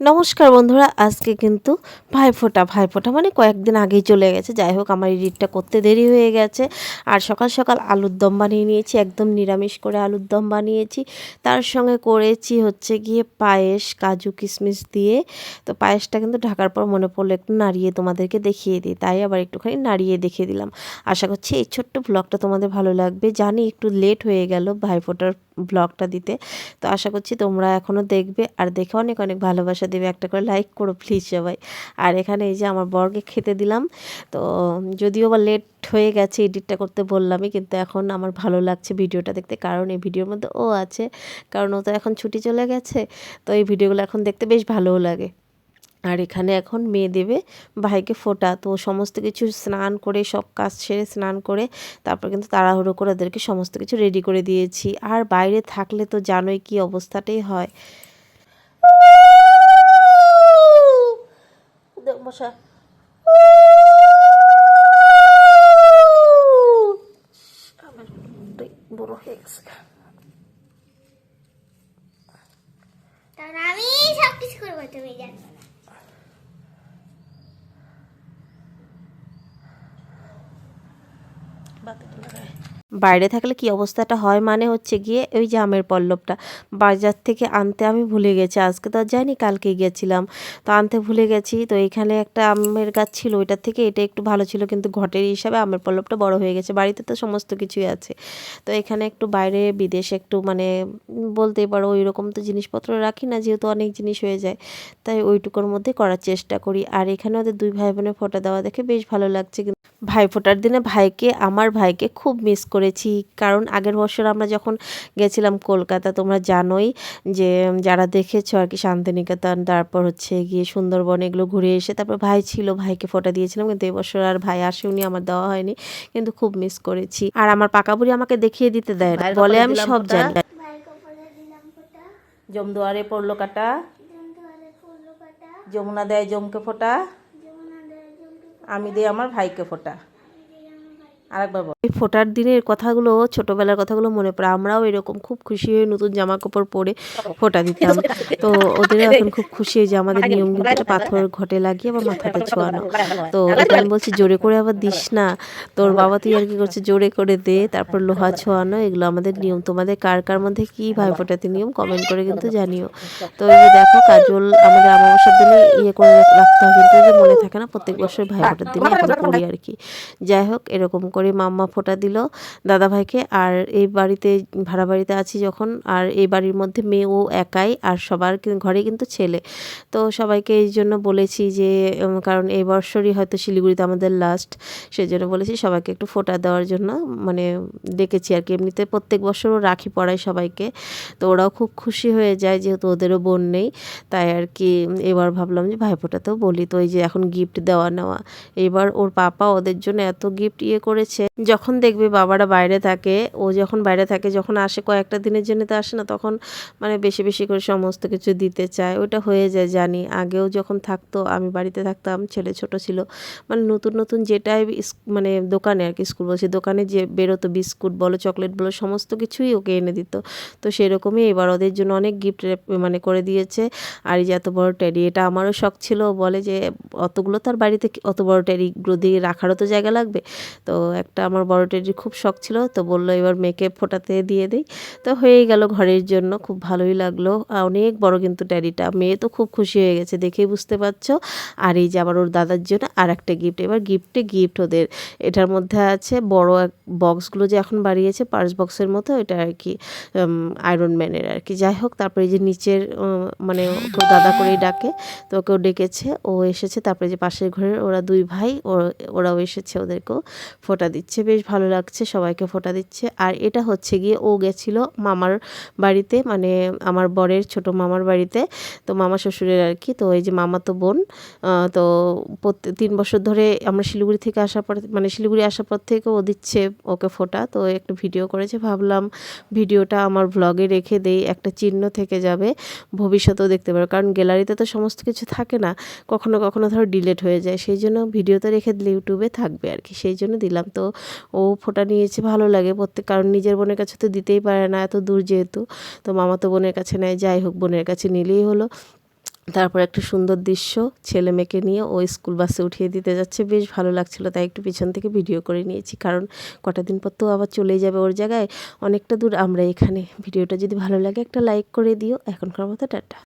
নমস্কার বন্ধুরা, আজকে কিন্তু ভাইফোঁটা ভাইফোঁটা মানে কয়েকদিন আগেই চলে গেছে। যাই হোক, আমার এডিটটা করতে দেরি হয়ে গেছে। আর সকাল সকাল আলুর দম বানিয়ে নিয়েছি, একদম নিরামিষ করে আলুর দম বানিয়েছি। তার সঙ্গে করেছি হচ্ছে গিয়ে পায়েস, কাজু কিশমিশ দিয়ে। তো পায়েসটা কিন্তু ঢাকার পর মনে পড়ল একটু নাড়িয়ে তোমাদেরকে দেখিয়ে দিই। তাই আবার একটুখানি নাড়িয়ে দেখিয়ে দিলাম। আশা করছি এই ছোট্ট ব্লগটা তোমাদের ভালো লাগবে। জানি একটু লেট হয়ে গেল ভাইফোঁটার ব্লগটা দিতে। তো আশা করছি তোমরা এখনও দেখবে আর দেখে অনেক অনেক ভালোবাসা দেবে। একটা করে লাইক করো প্লিজ সবাই। আর এখানে এই যে আমার বরকে খেতে দিলাম। তো যদিও বা লেট হয়ে গেছে এডিটটা করতে বললামই, কিন্তু এখন আমার ভালো লাগছে ভিডিওটা দেখতে। কারণ এই ভিডিওর মধ্যে ও আছে। কারণ ও তো এখন ছুটি চলে গেছে। তো এই ভিডিওগুলো এখন দেখতে বেশ ভালোও লাগে। আর এখানে এখন মেয়ে দেবে ভাইকে ফোটা। তো সমস্ত কিছু স্নান করে, সব কাজ সেরে স্নান করে তারপর কিন্তু তাড়াহুড়ো করে ওদেরকে সমস্ত কিছু রেডি করে দিয়েছি। আর বাইরে থাকলে তো জানোই কি অবস্থাটাই হয়। আমি সব কিছু করব, তুমি জানো না বাইরে থাকলে কি অবস্থাটা হয় মানে হচ্ছে গিয়ে ওই যে আমের পল্লবটা। বাজার থেকে আনতে আমি ভুলে গেছি, আজকে তো যাইনি, কালকে গিয়েছিলাম। তো আনতে ভুলে গেছি, তো এখানে একটা আমের গাছ ছিল, ওইটার থেকে এটা একটু ভালো ছিল, কিন্তু ঘটের হিসাবে আমের পল্লবটা বড় হয়ে গেছে, বাড়িতে তো সমস্ত কিছুই আছে। তো এখানে একটু বাইরে, বিদেশে একটু মানে বলতেই পারো ওই রকম তো জিনিসপত্র রাখি না, যেহেতু অনেক জিনিস হয়ে যায়, তাই ওইটুকুর মধ্যে করার চেষ্টা করি। আর এখানে ওদের দুই ভাই বোনের ফটো দেওয়া দেখে বেশ ভালো লাগছে ভাই ফোটার দিনে ভাইকে আমার ভাইকে খুব মিস করেছি। কারণ আগের বছর আমরা যখন গেছিলাম কলকাতা তোমরা জানোই যে যারা দেখেছ আর কি শান্তিনিকেতন তারপর হচ্ছে গিয়ে সুন্দরবন এগুলো ঘুরে এসে তারপর ভাই ছিল ভাইকে ফোটা দিয়েছিলাম। কিন্তু এবছর আর ভাই আসেনি আমার দেওয়া হয়নি। কিন্তু খুব মিস করেছি। আর আমার পাকা বুড়ি আমাকে দেখিয়ে দিতে দেয় না। বলে আমি সব জানি। ভাই কপালে দিলাম ফোটা। জমদুয়ারে পড়ল কাটা। যমুনা দেয় জমকে ফোটা। আমি দিই আমার ভাইকে ফোটা। আরেকবার এই ফোটার দিনের কথাগুলো ছোটবেলার কথাগুলো মনে পড়ে আমরাও এরকম খুব খুশি হয়ে নতুন জামা কাপড় পরে ফোটা দিতাম। তো ওদের এখন খুব খুশি হয়ে যে আমাদের নিয়ম কিন্তু একটা পাথর ঘটে লাগিয়ে আবার মাথাতে ছোঁয়ানো। তো আমি বলছি জোরে করে আবার দিস না। তোর বাবা তুই আর কি করছে জোরে করে দে তারপর লোহা ছোঁয়ানো এগুলো আমাদের নিয়ম। তোমাদের কার কার মধ্যে কি ভাই ফোটাতে নিয়ম? কমেন্ট করে কিন্তু জানিও। তো এই যে দেখো কাজল আমাদের আমাবস্যার দিনে ইয়ে করে রাখতে হয় কিন্তু যে মনে থাকে না প্রত্যেক বছর ভাই ফোটার দিনে এখন করি আর কি। যাই হোক এরকম করে মাম্মা ফোঁটা দিল দাদা ভাইকে আর এই বাড়িতে, ভাড়া বাড়িতে আছি যখন, আর এই বাড়ির মধ্যে মেয়ে ও একাই, আর সবার ঘরে কিন্তু ছেলে। তো সবাইকে এই জন্য বলেছি যে কারণ এই বছরই হয়তো শিলিগুড়িতে আমাদের লাস্ট সেই জন্য বলেছি সবাইকে একটু ফোঁটা দেওয়ার জন্য মানে ডেকেছি আর কি। এমনিতে প্রত্যেক বছরও রাখি পড়াই সবাইকে। তো ওরাও খুব খুশি হয়ে যায়, যেহেতু ওদেরও বোন নেই। তাই আর কি, এবার ভাবলাম যে ভাইফোঁটাতেও বলি। তো এই যে এখন গিফট দেওয়া নেওয়া, এবার ওর পাপা ওদের জন্য এত গিফট ইয়ে করেছে। যখন দেখবে বাবারা বাইরে থাকে, ও যখন বাইরে থাকে, যখন আসে, কয়েকটা দিনের জন্য তো আসে না, তখন মানে বেশি বেশি করে সমস্ত কিছু দিতে চায়। ওটা হয়ে যায়, জানি। আগেও যখন থাকতো, আমি বাড়িতে থাকতাম, ছেলে ছোট ছিল মানে নতুন নতুন যেটাই মানে দোকানে আর কি স্কুল বলছি দোকানে যে বেরোতো, বিস্কুট বলো চকলেট বলো, সমস্ত কিছুই ওকে এনে দিত। তো সেরকমই এবার ওদের জন্য অনেক গিফট মানে করে দিয়েছে। আর এই যে এত বড় টেডি এটা আমারও শখ ছিল। বলে যে, অতগুলো তার বাড়িতে অত বড় টেডিগুলো দিয়ে রাখারও তো জায়গা লাগবে? তো একটা আমার বড় টেডির খুব শখ ছিল, তো বলল এবার মেয়েকে ফোটাতে দিয়ে দিই। তো হয়েই গেল ঘরের জন্য, খুব ভালোই লাগল। অনেক বড় কিন্তু ট্যাডিটা মেয়ে তো খুব খুশি হয়ে গেছে, দেখেই বুঝতে পারছ। আর এই যে আবার ওর দাদার জন্য আর একটা গিফট এবার গিফটে গিফট ওদের। এটার মধ্যে আছে বড় এক বক্সগুলো যে এখন বাড়িয়েছে পার্স বক্সের মতো এটা আর কি আয়রন ম্যানের আর কি। যাই হোক, তারপরে যে নিচের মানে দাদা করেই ডাকে, তো ওকেও ডেকেছে। ও এসেছে, তারপরে যে পাশের ঘরের ওরা দুই ভাই ওরাও এসেছে ওদেরকেও ফোঁটা দিচ্ছে, বেশ ভালো লাগছে, সবাইকে ফোঁটা দিচ্ছে। আর এটা হচ্ছে গিয়ে ও গেছিল মামার বাড়িতে মানে আমার বরের ছোট মামার বাড়িতে, তো মামা শ্বশুরের আর কি। তো এই যে মামা তো বোন তো তিন বছর ধরে আমরা শিলিগুড়ি থেকে আসার পর মানে শিলিগুড়ি আসার পর থেকে ও দিচ্ছে ওকে ফোঁটা। তো একটা ভিডিও করেছে, ভাবলাম ভিডিওটা আমার ব্লগে রেখে দেই, একটা চিহ্ন থেকে যাবে, ভবিষ্যতেও দেখতে পারো কারণ গ্যালারিতে তো সমস্ত কিছু থাকে না, কখনো কখনো ধরো ডিলেট হয়ে যায়। সেই জন্য ভিডিওতে রেখে দিলে ইউটিউবে থাকবে আর কি, সেই জন্য দিলাম। তো ও ফোঁটা নিয়েছে, ভালো লাগে প্রত্যেক, কারণ নিজের বোনের কাছে তো দিতেই পারে না এত দূর যেহেতু। তো মামাতো বোনের কাছে নেয়, যাই হোক বোনের কাছে নিলেই হলো। তারপর একটা সুন্দর দৃশ্য, ছেলে মেয়েকে নিয়ে ও স্কুল বাসে উঠিয়ে দিতে যাচ্ছে। বেশ ভালো লাগছিল, তাই একটু পিছন থেকে ভিডিও করে নিয়েছি, কারণ কটা দিন পর তো আবার চলেই যাবে ওর জায়গায়। অনেকটা দূর, আমরা এখানে। ভিডিওটা যদি ভালো লাগে একটা লাইক করে দিও। এখনকার মতো, টাটা।